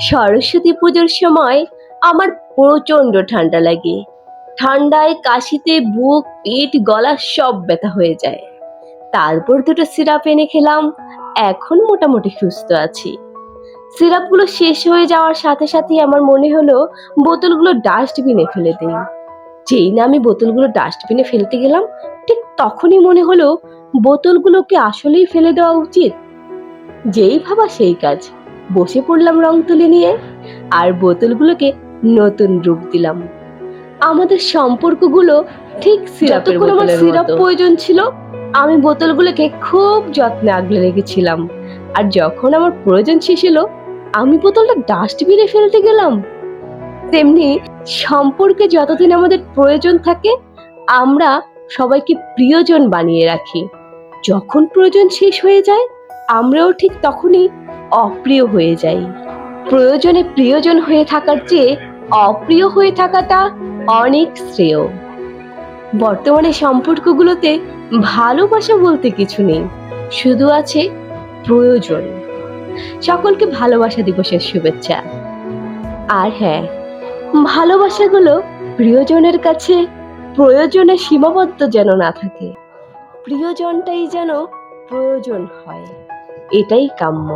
সরস্বতী পুজোর সময় আমার প্রচণ্ড ঠান্ডা লাগে। ঠান্ডায় কাশিতে বুক পেট গলা সব ব্যথা হয়ে যায়। তারপর দুটো সিরাপ এনে খেলাম, এখন মোটামুটি সুস্থ আছি। সিরাপগুলো শেষ হয়ে যাওয়ার সাথে সাথে আমার মনে হলো বোতলগুলো ডাস্টবিনে ফেলে দিই। যেই না আমি বোতলগুলো ডাস্টবিনে ফেলতে গেলাম, ঠিক তখনই মনে হলো বোতলগুলোকে আসলেই ফেলে দেওয়া উচিত। যেই ভাবা সেই কাজ। বসে পড়লাম রং তুলি নিয়ে আর বোতলগুলোকে নতুন রূপ দিলাম। আমাদের সম্পর্কগুলো ঠিক সিরাপের আমার সিরাপ প্রয়োজন ছিল আমি বোতলগুলোকে খুব যত্নে আগলে রেখেছিলাম। আর যখন আমার প্রয়োজন শেষ হলো আমি বোতলটা ডাস্টবিনে ফেলতে গেলাম। তেমনি সম্পর্কে যতদিন আমাদের প্রয়োজন থাকে আমরা সবাইকে প্রিয়জন বানিয়ে রাখি। যখন প্রয়োজন শেষ হয়ে যায় আমরাও ঠিক তখনই অপ্রিয় হয়ে যাই। প্রয়োজনে প্রিয়জন হয়ে থাকার চেয়ে অপ্রিয় হয়ে থাকাটা অনেক শ্রেয়। বর্তমানে সম্পর্কগুলোতে ভালোবাসা বলতে কিছু নেই, শুধু আছে প্রয়োজন। সকলকে ভালোবাসা দিবসের শুভেচ্ছা। আর হ্যাঁ ভালোবাসাগুলো প্রিয়জনের কাছে প্রয়োজনে সীমাবদ্ধ যেন না থাকে, প্রিয়জনটাই যেন প্রয়োজন হয়, এটাই কাম্য।